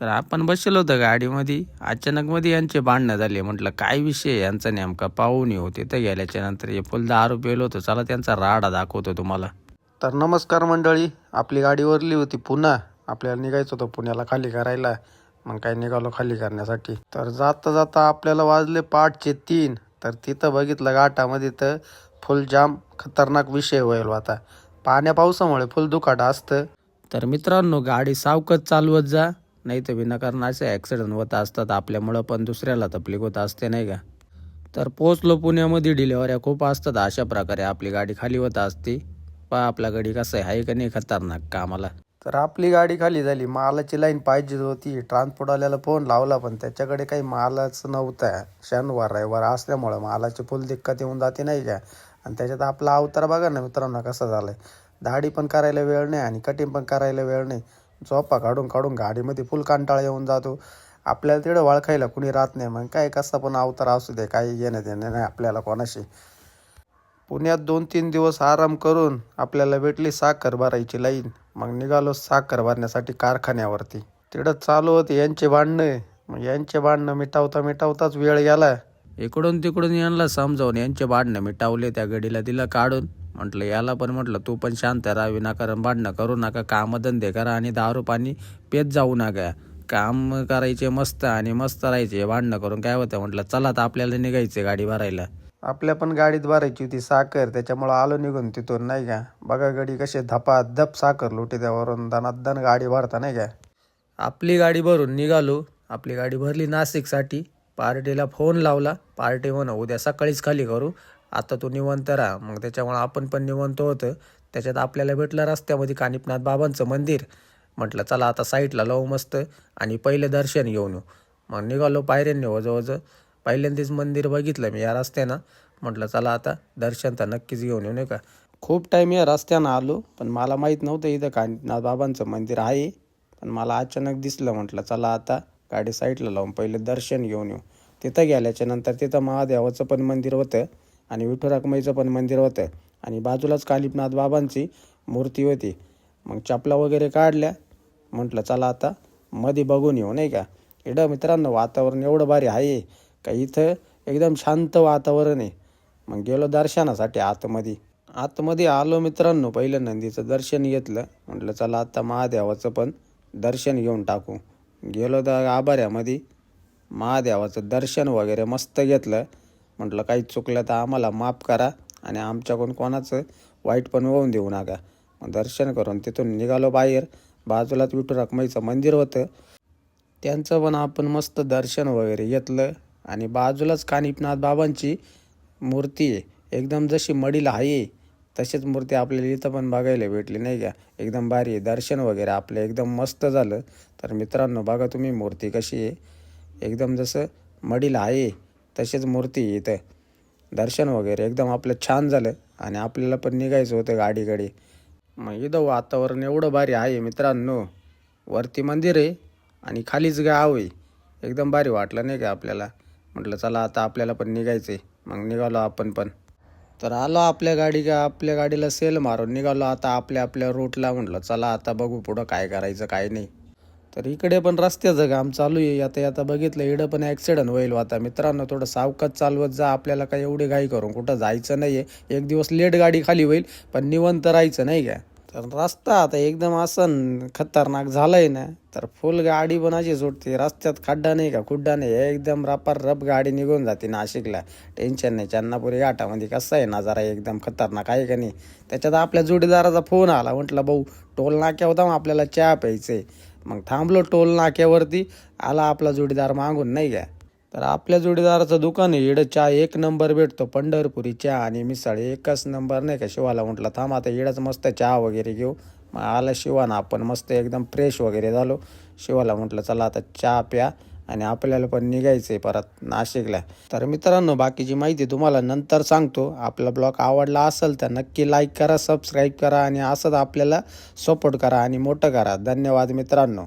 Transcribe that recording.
तर आपण बसलो होतो गाडीमध्ये. अचानक मध्ये यांचे भांडणं झाले. म्हटलं काय विषय यांचा नेमका? पाहून येऊ तिथं गेल्याच्यानंतर हे फुल दारू पेलो होतो. चला त्यांचा राडा दाखवतो तुम्हाला. तर नमस्कार मंडळी. आपली गाडी वरली होती पुन्हा. आपल्याला निघायचं होतं पुण्याला खाली करायला. मग काय निघालो खाली करण्यासाठी. तर जाता जाता आपल्याला वाजले पाठचे तीन. तर तिथं बघितलं घाटामध्ये तर फुल जाम खतरनाक विषय होईल आता. पाण्या पावसामुळे फुल दुखाट असतं. तर मित्रांनो गाडी सावकत चालवत जा. नाही तर विनाकारण असे ॲक्सिडेंट होत असतात. आपल्यामुळं पण दुसऱ्याला तकलीफ होत असते नाही का? तर पोचलो पुण्यामध्ये डिलेवऱ्या खूप असतात. अशा प्रकारे आपली गाडी खाली होत असते. पहा आपला गाडी कसं आहे का नाही खतरनाक कामाला? तर आपली गाडी खाली झाली. मालाची लाईन पाहिजे होती. ट्रान्सपोर्टवाल्याला फोन लावला पण त्याच्याकडे काही मालाच नव्हता. शनिवार रविवार असल्यामुळं मालाची फुल दिक्कत येऊन जाते नाही का? आणि त्याच्यात आपला अवतार बघा ना मित्रांनो कसा आहे दाढी पण करायला वेळ नाही आणि कटिंग पण करायला वेळ नाही. झोपा काढून काढून गाडीमध्ये फुल कंटाळा येऊन जातो. आपल्याला तिकडं वळखायला कुणी राहत नाही. मग काय कसा पण अवतार असू दे काही येणं देणं नाही आपल्याला कोणाशी. पुण्यात दोन तीन दिवस आराम करून आपल्याला भेटली साखर भरायची लाईन. मग निघालो साखर भरण्यासाठी कारखान्यावरती. तिकडं चालू होते यांचे भांडणं. मग यांचे भांडणं मिटावता मिटावताच वेळ गेला. इकडून तिकडून यांना समजावून यांचे भांडणं मिटावले त्या गडीला दिलं काढून. म्हटलं याला पण म्हटलं तू पण शांत राहा विनाकारण भांडणं करू नका कामधंदे करा आणि दारू पाणी पेत जाऊ नका. काम करायचे मस्त आणि मस्त राहायचे भांडणं करून काय होतं? म्हटलं चला तर आपल्याला निघायचे गाडी भरायला. आपल्या पण गाडीत भरायची होती साखर त्याच्यामुळं आलो निघून तिथून नाही का? बघा गडी कशी धपा धप साखर लुटी त्यावरून दनादन गाडी भरता नाही का? आपली गाडी भरून निघालो. आपली गाडी भरली नाशिकसाठी. पार्टीला फोन लावला. पार्टी म्हणा उद्या सकाळीच खाली करू. आता तू निवंत राहा. मग त्याच्यामुळं आपण पण निवंत होतं त्याच्यात आपल्याला भेटलं रस्त्यामध्ये कानिपनाथ बाबांचं मंदिर. म्हटलं चला आता साईडला लावू मस्त आणि पहिलं दर्शन घेऊन येऊ. मग निघालो पायऱ्यांनी वजवजं पहिल्यांदाच मंदिर बघितलं मी या रस्त्यानं. म्हटलं चला आता दर्शन तर नक्कीच घेऊन येऊ नाही का? खूप टाईम या रस्त्यानं आलो पण मला माहीत नव्हतं इथं कानिपनाथ बाबांचं मंदिर आहे. पण मला अचानक दिसलं म्हटलं चला आता गाडी साईडला लावून पहिलं दर्शन घेऊन येऊ. तिथं गेल्याच्यानंतर तिथं महादेवाचं पण मंदिर होतं. आणि विठुराकमाईचं पण मंदिर होतं. आणि बाजूलाच कालिपनाथ बाबांची मूर्ती होती. मग चपला वगैरे काढल्या. म्हटलं चला आता मध्ये बघून येऊ नाही का? इडं मित्रांनो वातावरण एवढं भारी आहे का इथं एकदम शांत वातावरण आहे. मग गेलो दर्शनासाठी आतमध्ये. आतमध्ये आलो मित्रांनो पहिलं नंदीचं दर्शन घेतलं. म्हटलं चला आता महादेवाचं पण दर्शन घेऊन टाकू. गेलो तर आभाऱ्यामध्ये. महादेवाचं दर्शन वगैरे मस्त घेतलं. म्हटलं काही चुकलं तर आम्हाला माफ करा आणि आमच्याकडून कोणाचं वाईट पण होऊन देऊ नका. मग दर्शन करून तिथून निघालो बाहेर. बाजूलाच विठू रखमाईचं मंदिर होतं. त्यांचं पण आपण मस्त दर्शन वगैरे घेतलं आणि बाजूलाच कानिपनाथ बाबांची मूर्ती आहे. एकदम जशी मडीला आहे तशीच मूर्ती आपल्याला इथं पण बघायला भेटली नाही का? एकदम भारी आहे. दर्शन वगैरे आपलं एकदम मस्त झालं. तर मित्रांनो बघा तुम्ही मूर्ती कशी आहे. एकदम जसं मडीला आहे. तशीच मूर्ती इथं. दर्शन वगैरे एकदम आपलं छान झालं आणि आपल्याला पण निघायचं होतं गाडीकडे. मग इथं वातावरण एवढं भारी आहे मित्रांनो. वरती मंदिर आहे आणि खालीच गाव आहे. एकदम भारी वाटलं नाही का आपल्याला? म्हटलं चला आता आपल्याला पण निघायचं आहे मग निघालो आपण पण. तर आलो आपल्या गाडी का आपल्या गाडीला सेल मारून निघालो आता आपल्या आपल्या रूटला म्हटलं चला आता बघू पुढं काय करायचं काय नाही. तर इकडे पण रस्त्याचं काम चालू आहे. आता आता बघितलं इकडं पण ॲक्सिडेंट होईल आता. मित्रांनो थोडं सावकत चालवत जा. आपल्याला काय एवढी घाई करून कुठं जायचं नाही आहे एक दिवस लेट गाडी खाली होईल पण निवंत राहायचं नाही का? तर रस्ता आता एकदम असं खतरनाक झालंय ना. तर फुल गाडी पण अशी सुटते रस्त्यात खड्डा नाही का? खुड्डा नाही. एकदम रपार रप गाडी निघून जाते नाशिकला. टेन्शन नाही. चन्नापुरी घाटामध्ये कसं आहे ना जरा एकदम खतरनाक आहे का नाही? त्याच्यात आपल्या जोडीदाराचा फोन आला. म्हटलं भाऊ टोल नाक्या होता मग आपल्याला चहा प्यायचंय. मग थांबलो टोल नाक्यावरती आला आपला जोडीदार मागून नाही का? तर आपल्या जोडीदाराचं दुकान आहे इडं चहा एक नंबर भेटतो पंढरपुरी चहा आणि मिसळ एकच नंबर नाही का? शिवाला म्हटलं थांब आता इडंच मस्त चहा वगैरे घेऊ. मग आला शिवाना आपण मस्त एकदम फ्रेश वगैरे झालो. शिवाला म्हटलं चला आता चहा प्या. आणि आपल्याला पण निघायचं आहे परत नाशिकला. तर मित्रांनो बाकीची माहिती तुम्हाला नंतर सांगतो. आपला ब्लॉग आवडला असेल तर नक्की लाईक करा सबस्क्राईब करा आणि असंच आपल्याला सपोर्ट करा आणि मोठं करा. धन्यवाद मित्रांनो.